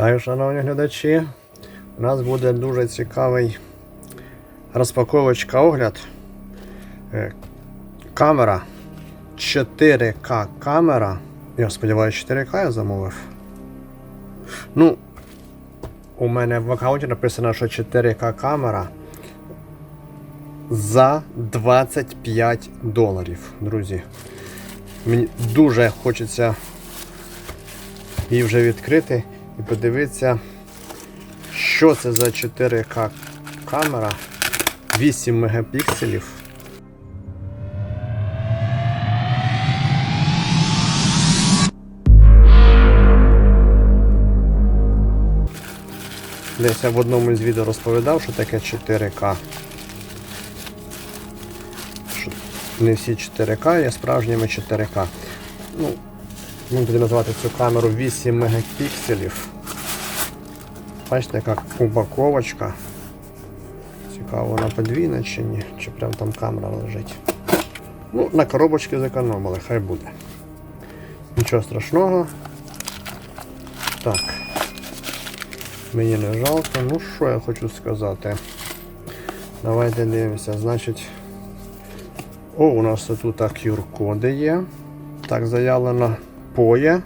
Вітаю, шановні глядачі. У нас буде дуже цікавий розпаковочка огляд. Е, Камера 4К камера. Я сподіваюся, 4К я замовив. Ну, у мене в аккаунті написано, що 4К камера за 25 доларів, друзі. Мені дуже хочеться її вже відкрити і подивитися, що це за 4К камера 8 мегапікселів. Десь я в одному із відео розповідав, що таке 4К. Що не всі 4К є справжніми 4К. Ну, ми будемо назвати цю камеру 8 мегапікселів. Бачите, яка упаковочка. Цікаво, вона подвійна чи ні, чи прям там камера лежить. Ну, на коробочки зекономили, хай буде. Нічого страшного. Так. Мені не жалко. Ну що я хочу сказати? Давайте дивимося. Значить. О, у нас тут QR-коди є. Так, заявлено поє.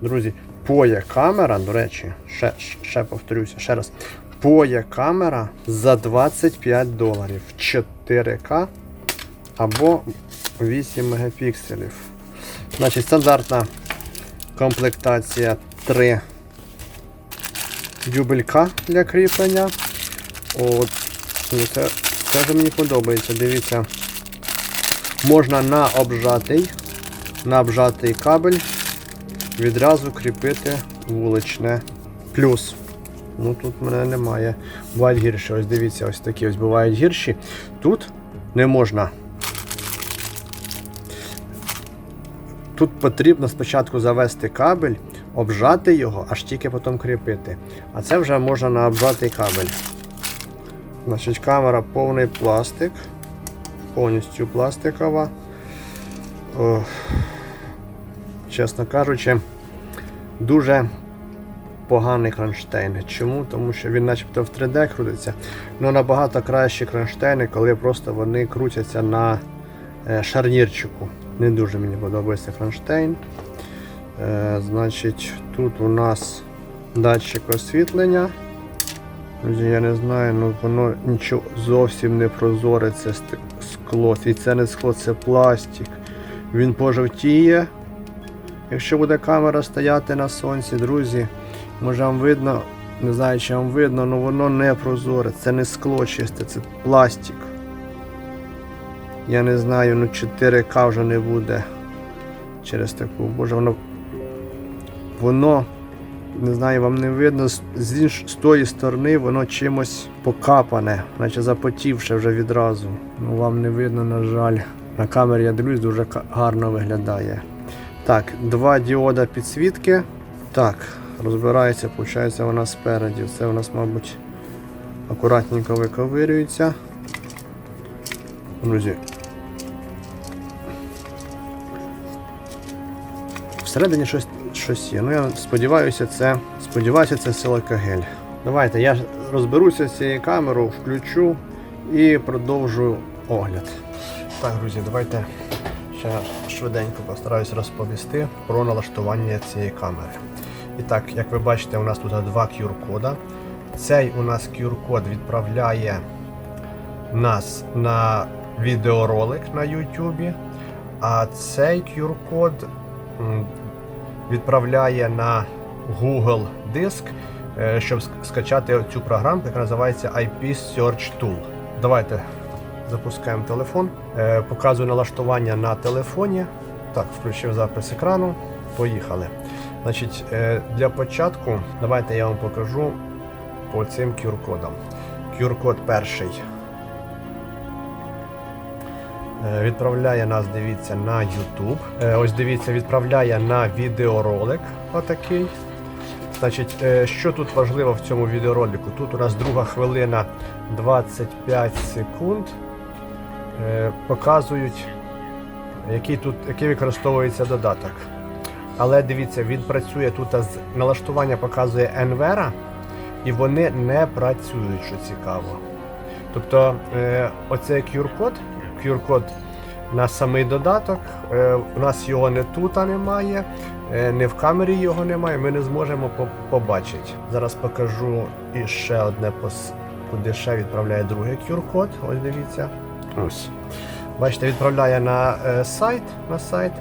Друзі, поє камера, до речі, ще, ще повторюся, ще раз. Поє камера за 25 доларів. 4К або 8 мегапікселів. Значить, стандартна комплектація 3 дюбелька для кріплення. От, ну, це, це вже мені подобається. Дивіться. Можна на обжатий, на обжатий кабель відразу кріпити вуличне. Плюс. Ну тут мене немає. Бувають гірші. Ось дивіться, ось такі ось бувають гірші. Тут не можна. Тут потрібно спочатку завести кабель, обжати його, аж тільки потім кріпити. А це вже можна на обжатий кабель. Значить, камера повний пластик. Повністю пластикова. О, чесно кажучи, дуже поганий кронштейн. Чому? Тому що він начебто в 3D крутиться. Ну набагато кращі кронштейни, коли просто вони крутяться на е, шарнірчику. Не дуже мені подобається кронштейн. Е, значить, тут у нас датчик освітлення. Я не знаю, ну воно нічого зовсім не прозоре, це скло. І це не скло, це пластик. Він пожовтіє. Якщо буде камера стояти на сонці, друзі, може вам видно, не знаю, чи вам видно, але воно не прозоре. Це не скло чисте, це пластик. Я не знаю, ну 4К вже не буде через таку. Боже, воно. Воно не знаю, вам не видно, з, інш, з тої сторони воно чимось покапане, наче запотівше вже відразу. Ну вам не видно, на жаль. На камері я дивлюсь, дуже гарно виглядає. Так, два діода підсвітки. Так, розбирається, виходить, вона спереді. Це у нас, мабуть, акуратненько виковирюється. Друзі. Всередині щось, щось є. Ну я сподіваюся, це сподіваюся, це силикагель. Давайте я розберуся з цією камерою, включу і продовжую огляд. Так, друзі, давайте ще швиденько постараюсь розповісти про налаштування цієї камери. І так, як ви бачите, у нас тут два QR-кода. Цей у нас QR-код відправляє нас на відеоролик на YouTube, а цей QR-код відправляє на Google диск, е, щоб скачати цю програмку, яка називається IP Search Tool. Давайте запускаємо телефон. Е, Показую налаштування на телефоні. Так, включив запис екрану. Поїхали. Значить, е, для початку давайте я вам покажу по цим QR-кодам. QR-код перший Е, Відправляє нас, дивіться, на YouTube. Ось дивіться, відправляє на відеоролик. Отакий. Значить, що тут важливо в цьому відеоролику? Тут у нас друга хвилина 25 секунд. Е, Показують, який тут який використовується додаток. Але дивіться, він працює тут з налаштування показує Envera, і вони не працюють, що цікаво. Тобто е, оцей QR-код, QR-код на самий додаток, е, у нас його не тут а немає, не в камері його немає, ми не зможемо побачити. Зараз покажу і ще одне, куди ще відправляє другий QR-код. Ось дивіться. Ось. Бачите, відправляє на е, сайт. На сайт.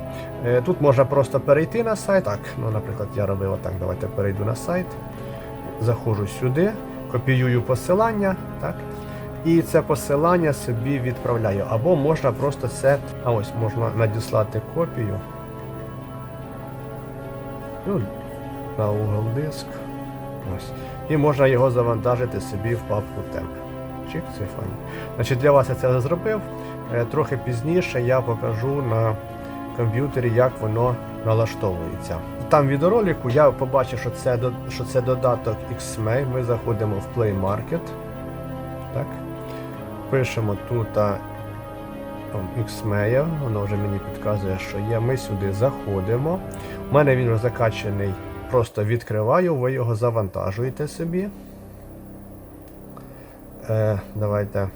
Е, тут можна просто перейти на сайт. Так, ну, наприклад, я робив отак. Давайте перейду на сайт. Заходжу сюди, копіюю посилання. Так. І це посилання собі відправляю. Або можна просто це. А ось можна надіслати копію. Ну, на Google диск. Ось. І можна його завантажити собі в папку темп. Чик, це файно. Значить, для вас я це зробив. Е, Трохи пізніше я покажу на комп'ютері, як воно налаштовується. Там в відеоролику я побачив, що це, що це додаток XMay. Ми заходимо в Play Market. Так. Пишемо тут XMay, воно вже мені підказує, що є. Ми сюди заходимо. У мене він закачаний. Просто відкриваю, ви його завантажуєте собі. Е, давайте.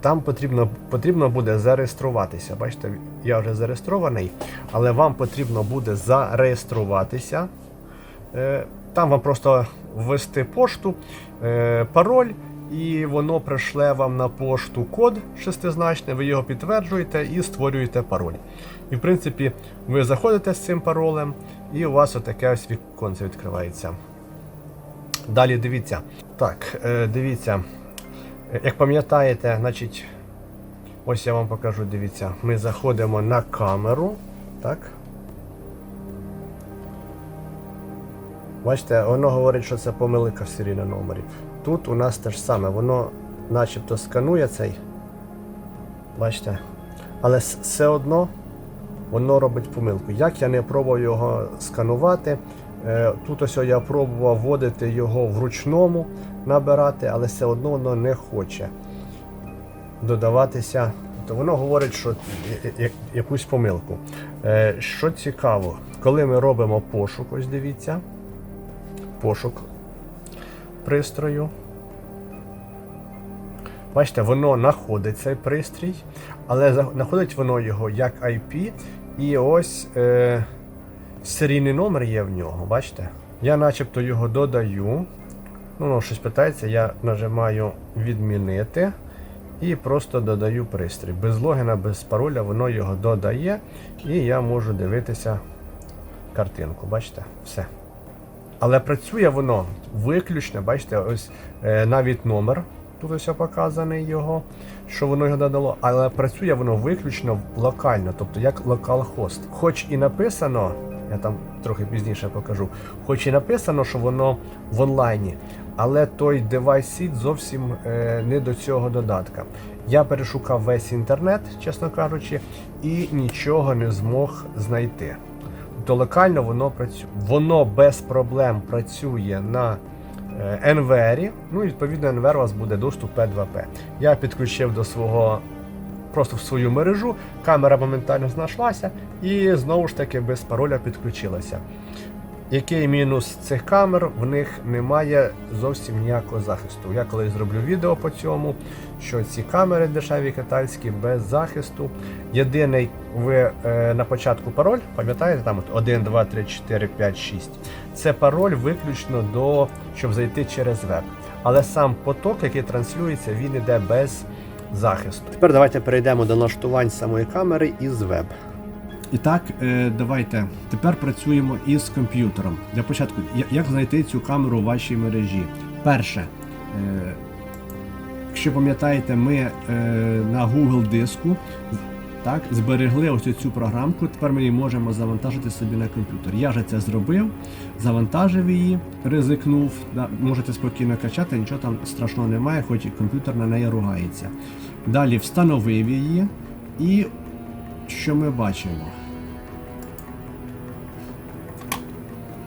Там потрібно, потрібно буде зареєструватися. Бачите, я вже зареєстрований, але вам потрібно буде зареєструватися. Е, Там вам просто ввести пошту, е, пароль, і воно пришле вам на пошту код шестизначний, ви його підтверджуєте і створюєте пароль. І в принципі, ви заходите з цим паролем, і у вас отаке ось віконце відкривається. Далі дивіться. Так, е, дивіться. Е, Як пам'ятаєте, значить, ось я вам покажу, дивіться, ми заходимо на камеру. Так. Бачите, воно говорить, що це помилка в серійному номері. Тут у нас те ж саме, воно начебто сканує цей. Бачите? Але все одно воно робить помилку. Як я не пробував його сканувати, тут ось я пробував вводити його вручному, набирати, але все одно воно не хоче додаватися. То воно говорить, що я- я- якусь помилку. Е, Що цікаво, коли ми робимо пошук, ось дивіться, пошук пристрою. Бачите, воно знаходить цей пристрій, але знаходить воно його як IP, і ось е, серійний номер є в нього. Бачите? Я начебто його додаю. Ну, воно щось питається, я нажимаю відмінити і просто додаю пристрій. Без логіна, без пароля воно його додає, і я можу дивитися картинку. Бачите? Все. Але працює воно виключно, бачите, ось е, навіть номер. Тут ось показаний його, що воно його додало, але працює воно виключно локально, тобто як локал-хост. Хоч і написано, я там трохи пізніше покажу, хоч і написано, що воно в онлайні, але той девайс сіт зовсім е, не до цього додатка. Я перешукав весь інтернет, чесно кажучи, і нічого не змог знайти то локально воно працює. Воно без проблем працює на е, NVR, ну і відповідно NVR у вас буде доступ P2P. Я підключив до свого просто в свою мережу, камера моментально знайшлася і знову ж таки без пароля підключилася. Який мінус цих камер? В них немає зовсім ніякого захисту. Я колись зроблю відео по цьому, що ці камери дешеві китайські без захисту. Єдиний ви е, на початку пароль, пам'ятаєте, там от 1, 2, 3, 4, 5, 6. Це пароль виключно до, щоб зайти через веб. Але сам поток, який транслюється, він іде без захисту. Тепер давайте перейдемо до налаштувань самої камери із веб. І так, е, давайте тепер працюємо із комп'ютером. Для початку, як знайти цю камеру у вашій мережі? Перше, е, якщо пам'ятаєте, ми е, на Google диску так, зберегли ось цю програмку. Тепер ми її можемо завантажити собі на комп'ютер. Я вже це зробив, завантажив її, ризикнув. Да, можете спокійно качати, нічого там страшного немає, хоч і комп'ютер на неї ругається. Далі встановив її і що ми бачимо?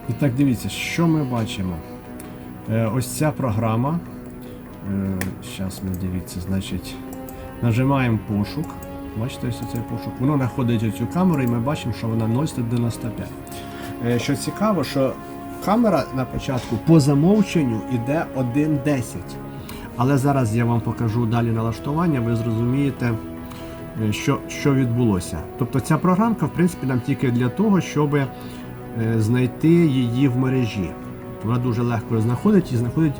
І так, дивіться, що ми бачимо. Е, ось ця програма. Зараз ми дивіться, значить, нажимаємо пошук. Бачите, ось цей пошук. Воно знаходить цю камеру, і ми бачимо, що вона 095. Е, Що цікаво, що камера на початку по замовченню йде 1.10. Але зараз я вам покажу далі налаштування, ви зрозумієте, е, що, що відбулося. Тобто ця програмка, в принципі, нам тільки для того, щоб е, знайти її в мережі. Вона дуже легко знаходить і знаходить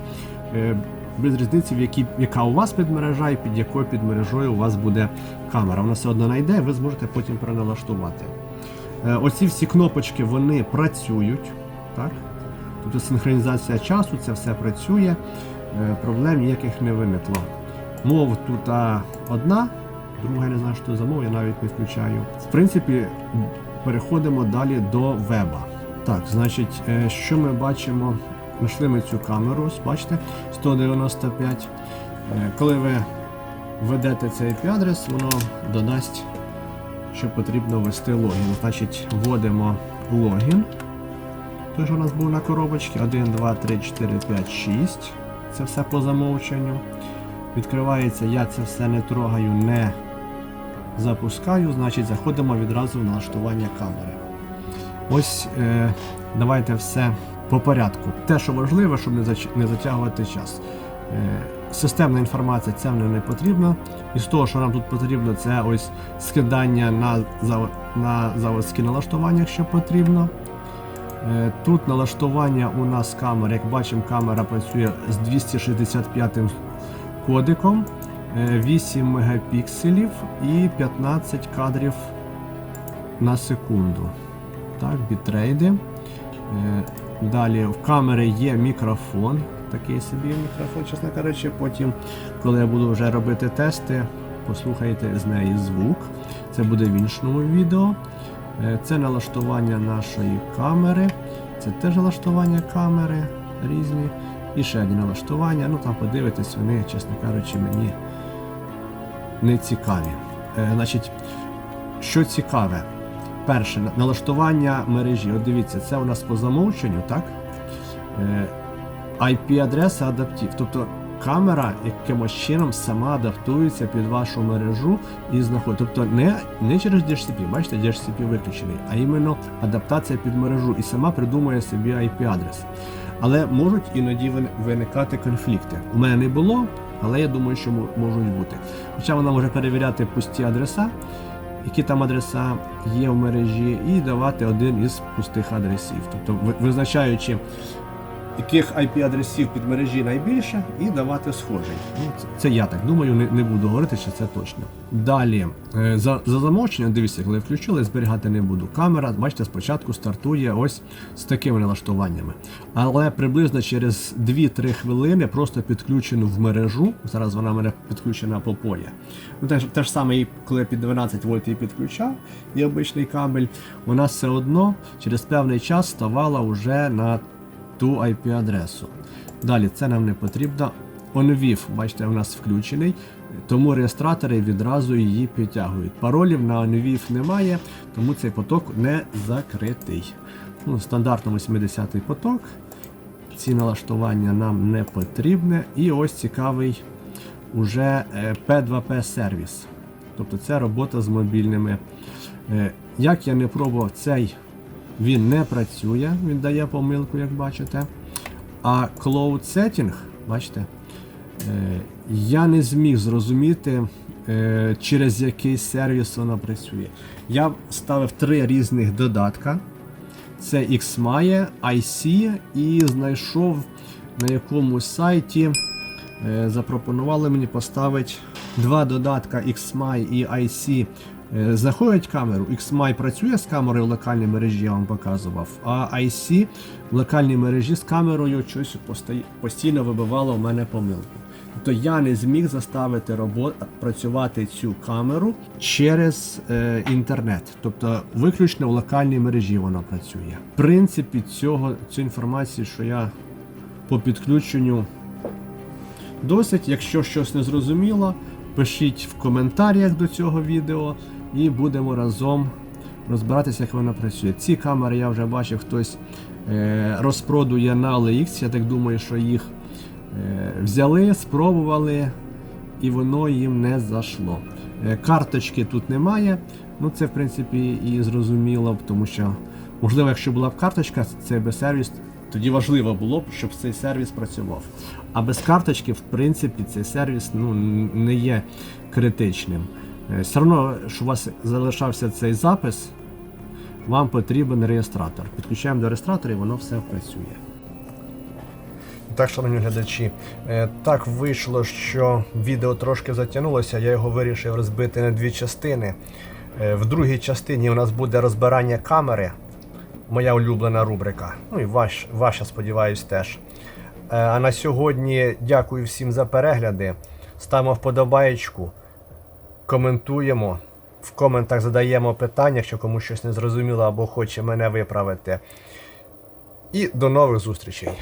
без різниці, в якій, яка у вас підмережа і під якою підмережою у вас буде камера. Вона все одно знайде, ви зможете потім переналаштувати. Е, Оці всі кнопочки вони працюють. Так? Тобто синхронізація часу, це все працює, е, проблем ніяких не виникло. Мов тут одна, друга я не знаю, що за мова, я навіть не включаю. В принципі, переходимо далі до веба. Так, значить, е, що ми бачимо? Знайшли ми цю камеру, бачите, 195. Е, Коли ви введете цей IP-адрес, воно додасть, що потрібно ввести логін. Значить, вводимо логін. Той, що у нас був на коробочці. 1, 2, 3, 4, 5, 6. Це все по замовченню. Відкривається, я це все не трогаю, не запускаю, значить заходимо відразу в налаштування камери. Ось е, давайте все по порядку. Те, що важливо, щоб не, затягувати час. Е, системна інформація це мені не потрібна. І з того, що нам тут потрібно, це ось скидання на, на заводські налаштування, якщо потрібно. Е, Тут налаштування у нас камер, як бачимо, камера працює з 265 кодиком, е, 8 мегапікселів і 15 кадрів на секунду. Так, бітрейди. Далі в камери є мікрофон. Такий собі мікрофон, чесно кажучи, потім, коли я буду вже робити тести, послухайте з неї звук. Це буде в іншому відео. Е, Це налаштування нашої камери. Це теж налаштування камери різні. І ще одні налаштування. Ну там подивитись, вони, чесно кажучи, мені не цікаві. Е, значить, що цікаве? Перше, налаштування мережі. От дивіться, це у нас по замовченню, так? Е, IP-адреса адаптив. Тобто камера якимось чином сама адаптується під вашу мережу і знаходить. Тобто не, не через DHCP, бачите, DHCP виключений, а іменно адаптація під мережу і сама придумує собі IP-адрес. Але можуть іноді виникати конфлікти. У мене не було, але я думаю, що можуть бути. Хоча вона може перевіряти пусті адреса, які там адреса є в мережі, і давати один із пустих адресів. Тобто, ви- визначаючи, яких IP-адресів під мережі найбільше, і давати схожий. Ну, це, я так думаю, не, не буду говорити, чи це точно. Далі, е, за, за замовчення, дивіться, коли включили, зберігати не буду. Камера, бачите, спочатку стартує ось з такими налаштуваннями. Але приблизно через 2-3 хвилини просто підключену в мережу. Зараз вона в мене підключена по полі. Ну, те, те ж саме, коли під 12 вольт її підключав, і обичний кабель, вона все одно через певний час ставала вже на ту IP-адресу. Далі це нам не потрібно. OnVIF, бачите, у нас включений, тому реєстратори відразу її підтягують. Паролів на OnVIF немає, тому цей поток не закритий. Ну, стандартно 80-й поток. Ці налаштування нам не потрібне. І ось цікавий уже е, P2P сервіс. Тобто це робота з мобільними. Е, Як я не пробував цей він не працює, він дає помилку, як бачите. А Cloud Setting, бачите, е, я не зміг зрозуміти, е, через який сервіс вона працює. Я ставив три різних додатка. Це XMAE, IC і знайшов на якомусь сайті. е, Запропонували мені поставити два додатка XMAI і IC. Е, Знаходять камеру. XMAI працює з камерою в локальній мережі, я вам показував, а IC в локальній мережі з камерою щось постійно вибивало в мене помилку. Тобто я не зміг заставити робо- працювати цю камеру через е, інтернет. Тобто виключно в локальній мережі вона працює. В принципі, цього, цю інформацію, що я по підключенню досить. Якщо щось не зрозуміло, пишіть в коментарях до цього відео і будемо разом розбиратися, як вона працює. Ці камери я вже бачив, хтось е, розпродує на OLX. Я так думаю, що їх е, взяли, спробували, і воно їм не зашло. Е, Карточки тут немає. Ну це в принципі і зрозуміло, тому що можливо, якщо була б карточка, цей би сервіс, тоді важливо було б, щоб цей сервіс працював. А без карточки, в принципі, цей сервіс ну, не є критичним. Е, Все одно, щоб у вас залишався цей запис, вам потрібен реєстратор. Підключаємо до реєстратора і воно все працює. Так, шановні глядачі, е, так вийшло, що відео трошки затягнулося, я його вирішив розбити на дві частини. Е, В другій частині у нас буде розбирання камери, моя улюблена рубрика. Ну і ваш, ваша, сподіваюсь, теж. А на сьогодні дякую всім за перегляди. Ставимо вподобаєчку, коментуємо. В коментах задаємо питання, якщо комусь щось не зрозуміло або хоче мене виправити. І до нових зустрічей.